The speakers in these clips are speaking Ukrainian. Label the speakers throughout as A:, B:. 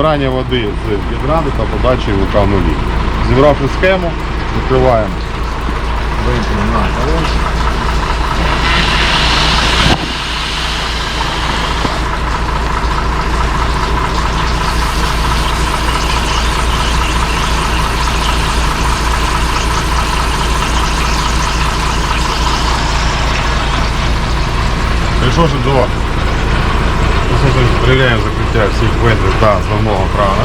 A: Забирання води з гідранти та подачі в УК нулі. Зібравши схему, відкриваємо вимкнемо на колонку. Прийшовши до перевіряємо закриття всіх вентрів та основного крана.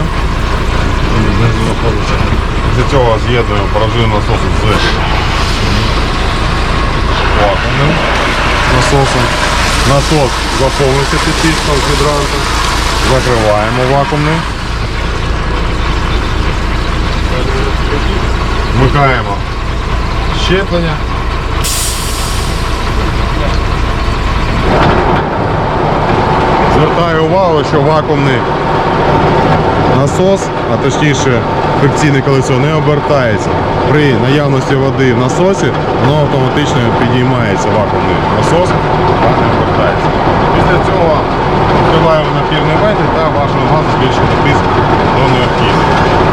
A: Після цього з'єднуємо порожнину насосу з вакуумним насосом. Насос заповнюється під тиском з гідранта. Закриваємо вакуумним. Вмикаємо щеплення. Увагу, що вакуумний насос, а точніше фрикційне колесо не обертається. При наявності води в насосі воно автоматично підіймається вакуумний насос, а не обертається. Після цього відкриваємо напірний вентиль та вашого газу збільшити тиск до необхідного.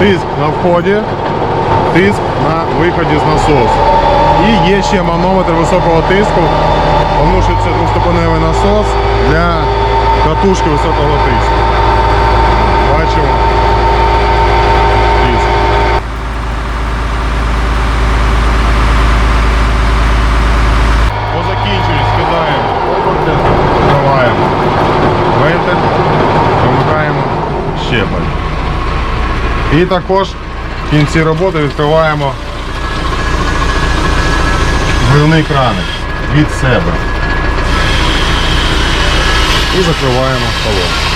A: Тиск на вході, тиск на виході з насосу. І є ще манометр високого тиску. Тому що насос для катушки високого тиску. Бачимо. Тиск. По закінченню скидаємо оберти, закриваємо вентиль, вимикаємо щеплення. І також в кінці роботи відкриваємо гривний краник від себе. І закриваємо колонку.